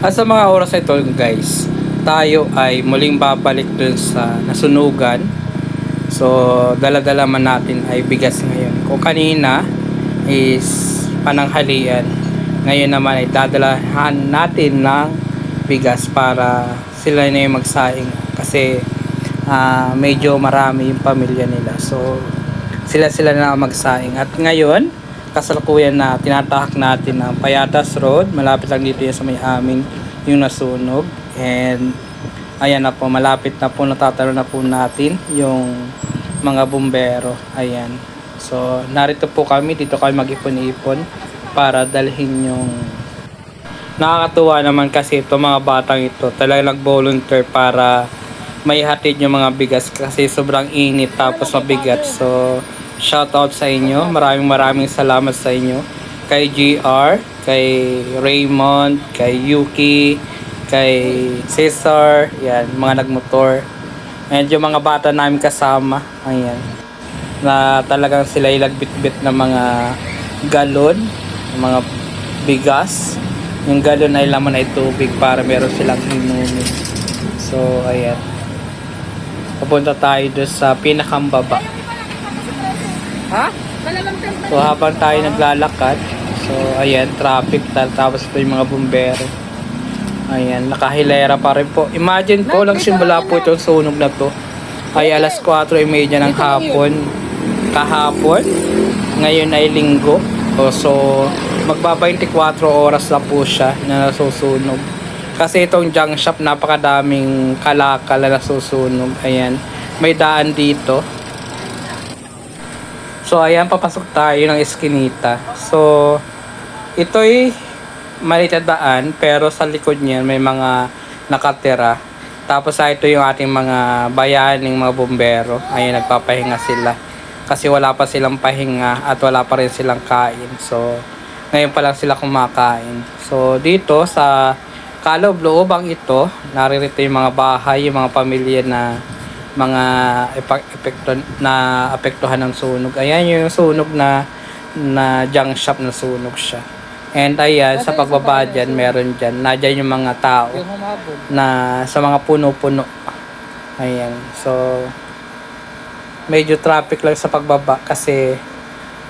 At sa mga oras na ito guys, tayo ay muling babalik dun sa nasunugan. So, dala-dala man natin ay bigas ngayon. Kung kanina is pananghalian, ngayon naman ay dadalahan natin ng bigas para sila na yung magsaing. Kasi ah, medyo marami yung pamilya nila. So, sila-sila na magsaing. At ngayon, kasalukuyan na tinatahak natin ang Payatas Road. Malapit lang dito yan sa may amin yung nasunog. And ayan na po, malapit na po, natatalo na po natin yung mga bumbero. Ayan. So, narito po kami, dito kami mag-ipon-ipon para dalhin yung nakakatuwa naman kasi ito mga batang ito talagang nag-volunteer para may hatid yung mga bigas kasi sobrang init tapos mabigat. So, shout out sa inyo. Maraming maraming salamat sa inyo. Kay GR, kay Raymond, kay Yuki, kay Cesar, yan, mga nagmotor. And yung mga bata namin kasama, ayan, na talagang sila ilagbit-bit ng mga galon, mga bigas. Yung galon ay laman ay tubig para meron silang inumin. So, ayan. Papunta tayo doon sa pinakambaba. Ha? So, habang tayo naglalakad, so, ayan, traffic, ta- tapos ito yung mga bumbero. Ayan, nakahilera pa rin po. Imagine po, lang simula po itong sunog na to. Ay alas 4.30 ng hapon. Kahapon. Ngayon ay linggo. O, so, magba 24 oras na po siya na nasusunog. Kasi itong junk shop, napakadaming kalakal na nasusunog. Ayan. May daan dito. So, ayan, papasok tayo ng eskinita. So, ito'y maliit na daan, pero sa likod niyan may mga nakatira. Tapos, ah, ito yung ating mga bayaning mga bumbero. Ayan, nagpapahinga sila. Kasi wala pa silang pahinga at wala pa rin silang kain. So, ngayon pa lang sila kumakain. So, dito sa kaloob-loobang ito, naririto yung mga bahay, yung mga pamilya na mga epekto na apektuhan ng sunog. Ayan yung sunog na na junk shop na sunog siya. And ayan, sa pagbaba dyan, meron dyan. Nadyan yung mga tao na sa mga puno-puno. Ayan. So, medyo traffic lang sa pagbaba kasi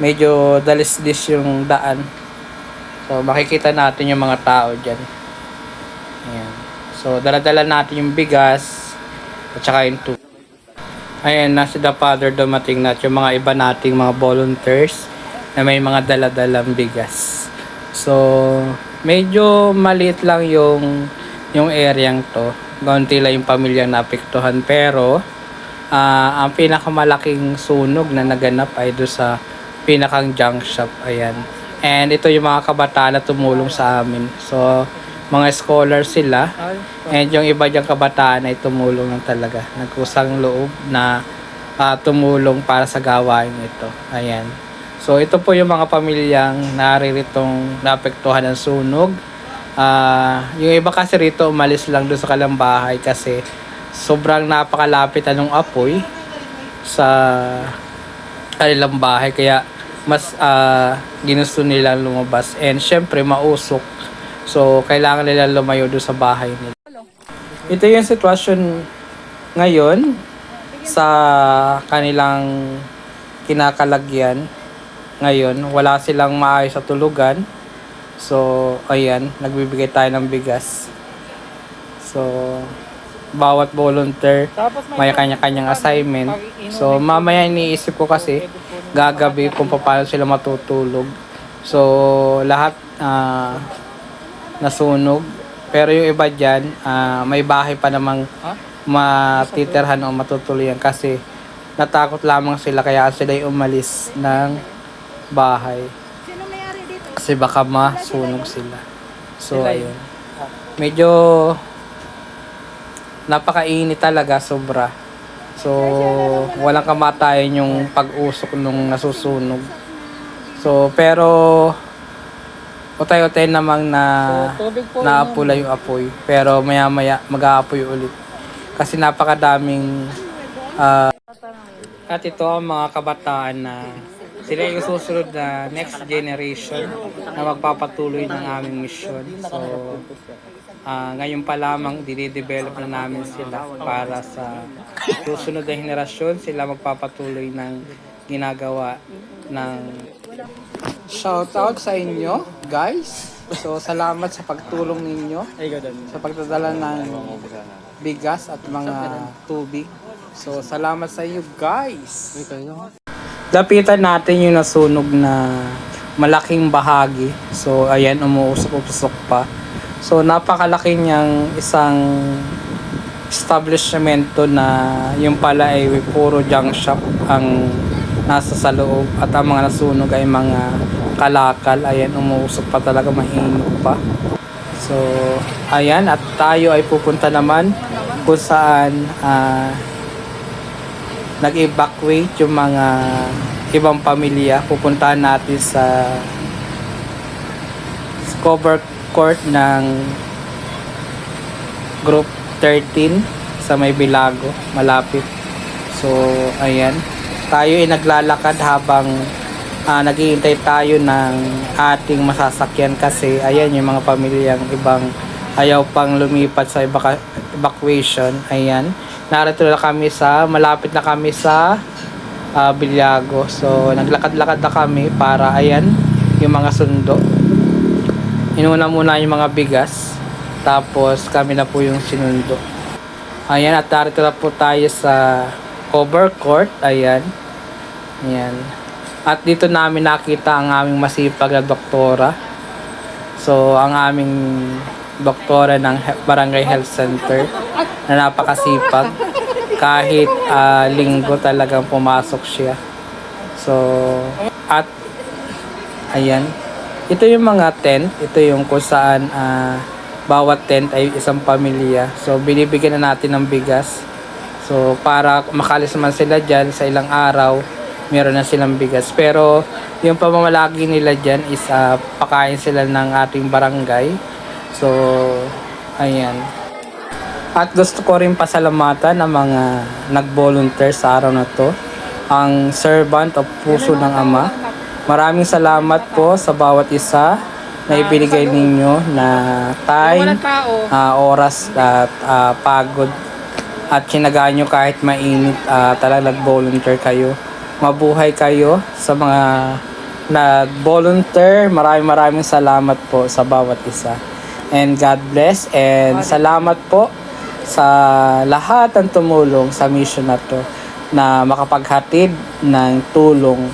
medyo dalis-dis yung daan. So, makikita natin yung mga tao dyan. Ayan. So, dala-dala natin yung bigas at saka yung tubig. Ayan, nasa the father dumating na yung mga iba nating mga volunteers na may mga dala-dalang bigas. So, medyo maliit lang yung yung areang to. Gaunti lang yung pamilyang naapektuhan pero ah, ang pinakamalaking sunog na naganap ay do sa pinakang junk shop. Ayan. And ito yung mga kabataan na tumulong sa amin. So, mga scholar sila. And yung iba diyang kabataan ay tumulong lang talaga. Nagkusang loob na ah, tumulong para sa gawain ito. Ayan. So ito po yung mga pamilyang nariritong naapektuhan ng sunog. Ah, yung iba kasi rito umalis lang doon sa kalang bahay kasi sobrang napakalapit anong apoy sa kanilang bahay kaya mas ah, ginusto nilang lumabas and syempre mausok so kailangan nila lumayo doon sa bahay nila ito yung sitwasyon ngayon sa kanilang kinakalagyan ngayon wala silang maayos sa tulugan so ayan nagbibigay tayo ng bigas so bawat volunteer may kanya-kanyang assignment. So, mamaya iniisip ko kasi gagabi kung paano sila matutulog. So, lahat ah, nasunog. Pero yung iba dyan, ah, may bahay pa namang Ha? matitirhan o matutuloyan kasi natakot lamang sila kaya sila yung umalis ng bahay. Kasi baka masunog sila. So, ayun. Medyo napakainit talaga, sobra. So, walang kamatayan yung pag-usok nung nasusunog. So, pero utay-utay namang na So, tubig po naapula yung apoy. Pero maya-maya mag-aapoy ulit. Kasi napakadaming ah, at ito ang mga kabataan na Sila yung susunod na next generation na magpapatuloy ng aming mission. So, ah ngayon pa lamang dinidevelop na namin sila para sa susunod na henerasyon sila magpapatuloy ng ginagawa ng shoutout sa inyo guys. So salamat sa pagtulong ninyo sa pagdadala ng bigas at mga tubig. So salamat sa inyo guys. Lapitan natin yung nasunog na malaking bahagi. So ayan umuusok-usok pa. So napakalaki niyang isang establishmento na yung pala ay puro junk shop ang nasa sa loob at ang mga nasunog ay mga kalakal. Ayan, umuusok pa talaga, mainit pa. So, ayan, at tayo ay pupunta naman kung saan ah, nag-evacuate yung mga ibang pamilya. Pupuntahan natin sa cover court ng group 13 sa may Bilago, malapit. So, ayan. Tayo ay naglalakad habang ah, naghihintay tayo ng ating masasakyan kasi ayan yung mga pamilyang ibang ayaw pang lumipat sa evac- evacuation. Ayan. Narito na kami sa, malapit na kami sa ah, Bilago. So, naglakad-lakad na kami para ayan yung mga sundo. Inuna muna yung mga bigas. Tapos kami na po yung sinundo. Ayan, at narito na po tayo sa cover court. Ayan. Ayan. At dito namin nakita ang aming masipag na doktora. So, ang aming doktora ng Barangay Health Center na napakasipag. Kahit ah, linggo talagang pumasok siya. So, at ayan. Ito yung mga tent. Ito yung kung saan ah, bawat tent ay isang pamilya. So, binibigyan na natin ng bigas. So, para makalis man sila dyan sa ilang araw, meron na silang bigas. Pero, yung pamamalagi nila dyan is ah, pakain sila ng ating barangay. So, ayan. At gusto ko rin pasalamatan ang mga nag-volunteer sa araw na to. Ang servant of puso ng Ama. Maraming salamat po sa bawat isa na ibinigay ninyo na time, ah, oras at ah, pagod at kinagaan nyo kahit mainit ah, talagang nag-volunteer kayo. Mabuhay kayo sa mga nag-volunteer. Maraming maraming salamat po sa bawat isa. And God bless and salamat po sa lahat ng tumulong sa mission na to na makapaghatid ng tulong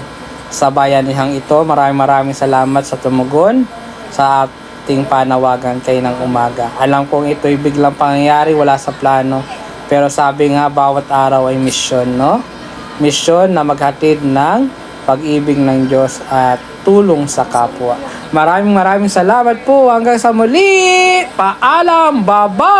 sa bayanihang ito. Maraming maraming salamat sa tumugon sa ating panawagan kay ng umaga. Alam kong ito'y biglang pangyayari, wala sa plano. Pero sabi nga, bawat araw ay misyon, no? Misyon na maghatid ng pag-ibig ng Diyos at tulong sa kapwa. Maraming maraming salamat po. Hanggang sa muli. Paalam. Bye-bye.